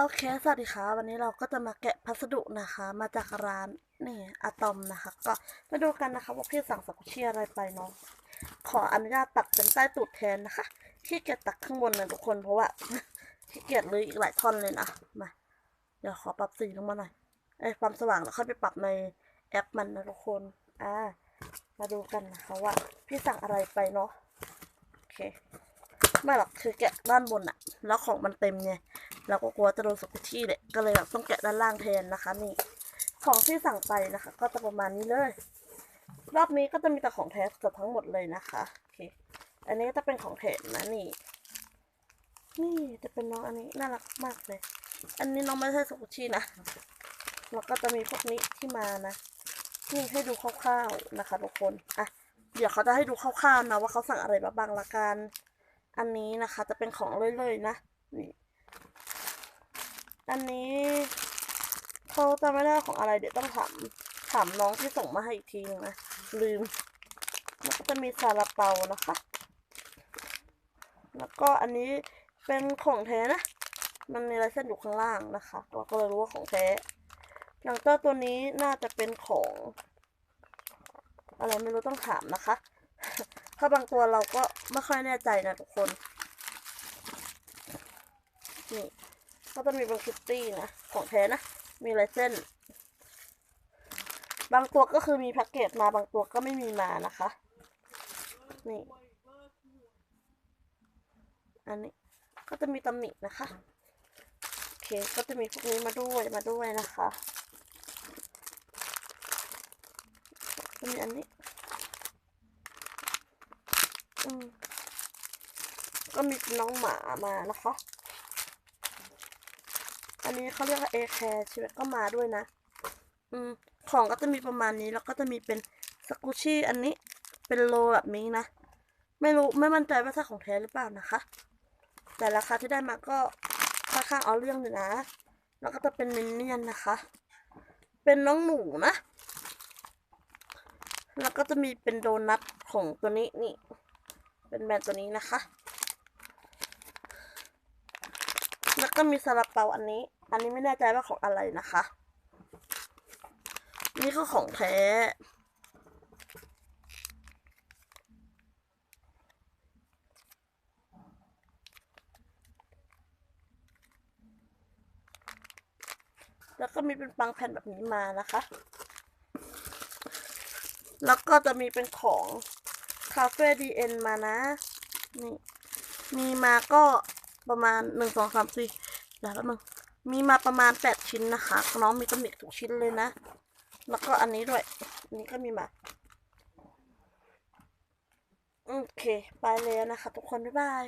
โอเค สวัสดีค่ะ วันนี้เราก็จะมาแกะพัสดุนะคะ มาจากร้านนี่อะตอมนะคะ ก็มาดูกันนะคะว่าพี่สั่งสกุชี่อะไรไปเนาะ ขออนุญาตตัดเป็นใต้ตูดแทนนะคะขี้เกียจตัดข้างบนนะทุกคน เพราะว่าขี้เกียจเลยอีกหลายท่อนเลยนะ มา เดี๋ยวขอปรับสีลงมาหน่อยเอ้ความสว่างแล้วค่อยไปปรับในแอปมันนะทุกคน อ่า มาดูกันนะคะว่าพี่สั่งอะไรไปเนาะ โอเค ไม่หรอกคือแกะด้านบนอะแล้วของมันเต็มไง เราก็กลัวจะโดนสกุชชี่เลยก็เลยแบบต้องแกะด้านล่างแทนนะคะ นี่ ของที่สั่งไปนะคะ ก็จะประมาณนี้เลย รอบนี้ก็จะมีแต่ของแท้เกือบทั้งหมดเลยนะคะโอเคอันนี้ก็จะเป็นของแถมนะนี่ นี่จะเป็นน้องอันนี้น่ารักมากเลย อันนี้น้องไม่ใช่สกุชชี่นะแล้วก็จะมีพวกนี้ที่มานะนี่ให้ดูคร่าวๆนะคะทุกคนอะเดี๋ยวเขาจะให้ดูคร่าวๆนะว่าเขาสั่งอะไรมาบ้างละกัน อันนี้นะคะ จะเป็นของเรื่อยๆนะนี่ อันนี้เขาจะไม่ได้ของอะไรเดี๋ยวต้องถามถามน้องที่ส่งมาให้อีกทีนึงนะ ลืม แล้วก็จะมีซาลาเปานะคะ แล้วก็อันนี้เป็นของแท้นะ มันมีลายเส้นอยู่ข้างล่างนะคะเราก็เลยรู้ว่าของแท้อย่างเจ้าตัวนี้น่าจะเป็นของ อะไรไม่รู้ต้องถามนะคะ ถ้าบางตัวเราก็ไม่ค่อยแน่ใจนะทุกคน นี่ ก็จะมีบางคิตตี้นะ ของแท้นะ มีลายเส้น บางตัวก็คือมีแพ็กเกจมาบางตัวก็ไม่มีมานะคะ นี่ อันนี้ก็จะมีตำหนินะคะ โอเค ก็จะมีพวกนี้มาด้วยมาด้วยนะคะก็มีอันนี้ อืมก็มีน้องหมามานะคะ อันนี้เขาเรียกว่าเอแคร์ใช่ไหมก็มาด้วยนะ อืม ของก็จะมีประมาณนี้แล้วก็จะมีเป็นสกูชี่อันนี้เป็นโลแบบนี้นะ ไม่รู้ไม่มั่นใจว่าใช่ของแท้หรือเปล่านะคะ แต่ราคาที่ได้มาก็ค่อนข้างเอาเรื่องอยู่นะ แล้วก็จะเป็นมินเนี่ยนนะคะ เป็นน้องหมูนะ แล้วก็จะมีเป็นโดนัทของตัวนี้นี่ เป็นแบรนด์ตัวนี้นะคะ แล้วก็มีซาลาเปาอันนี้ อันนี้ไม่แน่ใจว่าของอะไรนะคะ นี่คือของแท้ แล้วก็มีเป็นปังแผ่นแบบนี้มานะคะ แล้วก็จะมีเป็นของคาเฟ่ดีเอ็นมานะ นี่ มีมาก็ประมาณหนึ่งสองสามสี่เดี๋ยวแล้วมึง มีมาประมาณแปดชิ้นนะคะ น้องมีตำหนิทุกชิ้นเลยนะ แล้วก็อันนี้ด้วย อันนี้ก็มีมา โอเค ไปแล้วนะคะ ทุกคน บ๊ายบาย